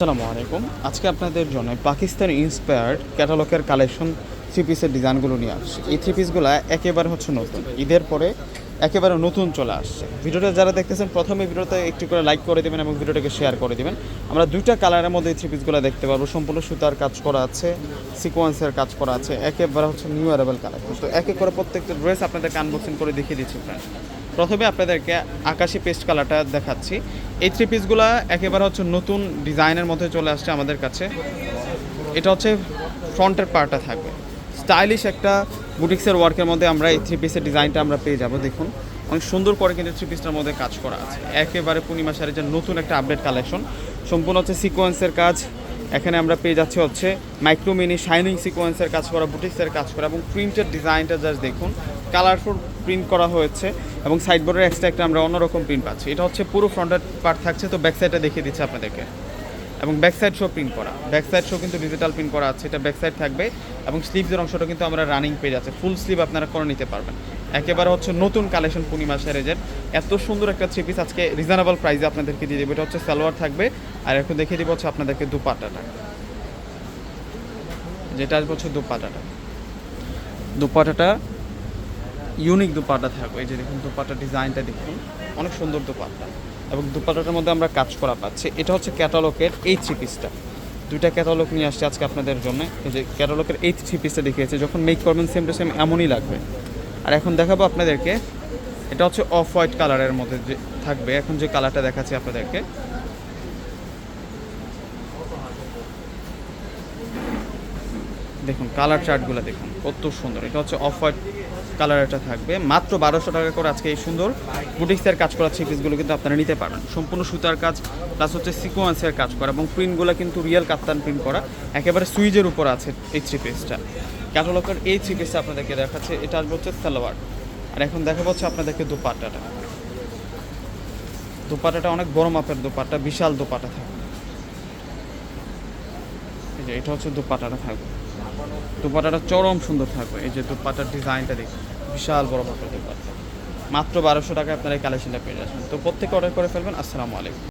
আসসালামু আলাইকুম। আজকে আপনাদের জন্য পাকিস্তান ইন্সপায়ার্ড ক্যাটালগের কালেকশন থ্রি পিসের ডিজাইনগুলো নিয়ে আসছে। এই থ্রি পিসগুলো একেবারে হচ্ছে নতুন। ঈদের পরে একেবারে নতুন চলে আসছে। ভিডিওটা যারা দেখতেছেন, প্রথমে ভিডিওতে একটু করে লাইক করে দেবেন এবং ভিডিওটাকে শেয়ার করে দেবেন। আমরা দুইটা কালারের মধ্যে এই থ্রি পিসগুলো দেখতে পারব। সম্পূর্ণ সুতার কাজ করা আছে সিকোয়েন্সের কাজ করা আছে, একেবারে হচ্ছে নিউ অ্যারেবল কালেকশন তো এক করে প্রত্যেকটা ড্রেস আপনাদেরকে আনবক্সিং করে দেখিয়ে দিচ্ছি প্রথমে আপনাদেরকে আকাশি পেস্ট কালারটা দেখাচ্ছি। এই থ্রি পিসগুলো একেবারে হচ্ছে নতুন ডিজাইনের মধ্যে চলে আসছে আমাদের কাছে। এটা হচ্ছে ফ্রন্টের পার্টটা থাকবে। স্টাইলিশ একটা বুটিক্সের ওয়ার্কের মধ্যে আমরা এই থ্রি পিসের ডিজাইনটা আমরা পেয়ে যাব, দেখুন। অনেক সুন্দর করে কিন্তু থ্রি পিসটার মধ্যে কাজ করা আছে। একেবারে পূর্ণিমা শাড়ির যে নতুন একটা আপডেট কালেকশন সম্পূর্ণ হচ্ছে সিকোয়েন্সের কাজ। এখানে আমরা পেয়ে যাচ্ছি হচ্ছে মাইক্রোমিনি শাইনিং সিকোয়েন্সের কাজ করা, বুটিক্সের কাজ করা এবং প্রিন্টের ডিজাইনটা জাস্ট দেখুন। কালারফুল প্রিন্ট করা হয়েছে এবং সাইড বোর্ডের এক্সট্রা একটা আমরা অন্যরকম প্রিন্ট পাচ্ছি। এটা হচ্ছে পুরো ফ্রন্টের পার্ট থাকছে, তো ব্যাক সাইডটা দেখিয়ে দিচ্ছি আপনাদেরকে। এবং ব্যাক সাইড শো প্রিন্ট করা। ব্যাক সাইড শো কিন্তু ডিজিটাল প্রিন্ট করা আছে, এটা ব্যাক সাইড থাকবে এবং স্লিভসের অংশটা কিন্তু আমরা রানিং পেয়ে আছে। ফুল স্লিভ আপনারা করে নিতে পারবেন। একেবারে হচ্ছে নতুন কালেকশন পূর্ণিমা সিরিজের। এত সুন্দর একটা থ্রি পিস আজকে রিজনেবল প্রাইসে আপনাদেরকে দিয়ে দেবো। এটা হচ্ছে সালোয়ার থাকবে। আর এখন দেখিয়ে দিব হচ্ছে আপনাদেরকে দুপাটাটা। যেটা আসবে হচ্ছে দুপাটাটা। দুপাটাটা ইউনিক দুপাটা থাকবে। এই যে দেখুন দুপাটা ডিজাইনটা দেখুন। অনেক সুন্দর দুপাটা। এবং দুপাটাটার মধ্যে আমরা কাজ করা পাচ্ছি। এটা হচ্ছে ক্যাটালগের এই থ্রি পিসটা দুইটা ক্যাটালগ নিয়ে আসছে আজকে আপনাদের জন্য। এই যে ক্যাটালগের এই থ্রি পিসটা দেখিয়েছে, যখন মেক করবেন সেম টু সেম এমনই লাগবে। আর এখন দেখাবো আপনাদেরকে, এটা হচ্ছে অফ হোয়াইট কালারের মধ্যে যে থাকবে। এখন যে কালারটা দেখাচ্ছি আপনাদেরকে। দেখুন কালার চার্টগুলো দেখুন, কত সুন্দর। এটা হচ্ছে অফ হোয়াইট কালার এটা থাকবে। মাত্র বারোশো টাকা করে আজকে এই সুন্দর বুটিক্সের কাজ করা থ্রি পিসগুলো কিন্তু আপনারা নিতে পারবেন সম্পূর্ণ সুতার কাজ প্লাস হচ্ছে সিকোয়েন্সের কাজ করা এবং প্রিন্টগুলো কিন্তু রিয়েল কাপ্তান প্রিন্ট করা। একেবারে সুইজের উপর আছে এই থ্রি পিসটা ক্যাটালগের এই থ্রি পিসটা আপনাদেরকে দেখাচ্ছে, এটা আসবে হচ্ছে সালোয়ার। আর এখন দেখা হচ্ছে আপনাদেরকে দুপাট্টাটা। দুপাটাটা অনেক বড় মাপের দুপাট্টা, বিশাল দুপাটা থাকবে। এটা হচ্ছে দুপাটাটা থাকবে। দুপাটাটা চরম সুন্দর থাকবে। এই যে দুপাটার ডিজাইনটা দেখুন, বিশাল বড় ভাবে দুপাটা। মাত্র বারোশো টাকায় আপনারা এই কালেকশনটা পেয়ে যাচ্ছেন। তো প্রত্যেকে অর্ডার করে ফেলবেন। আসসালামু আলাইকুম।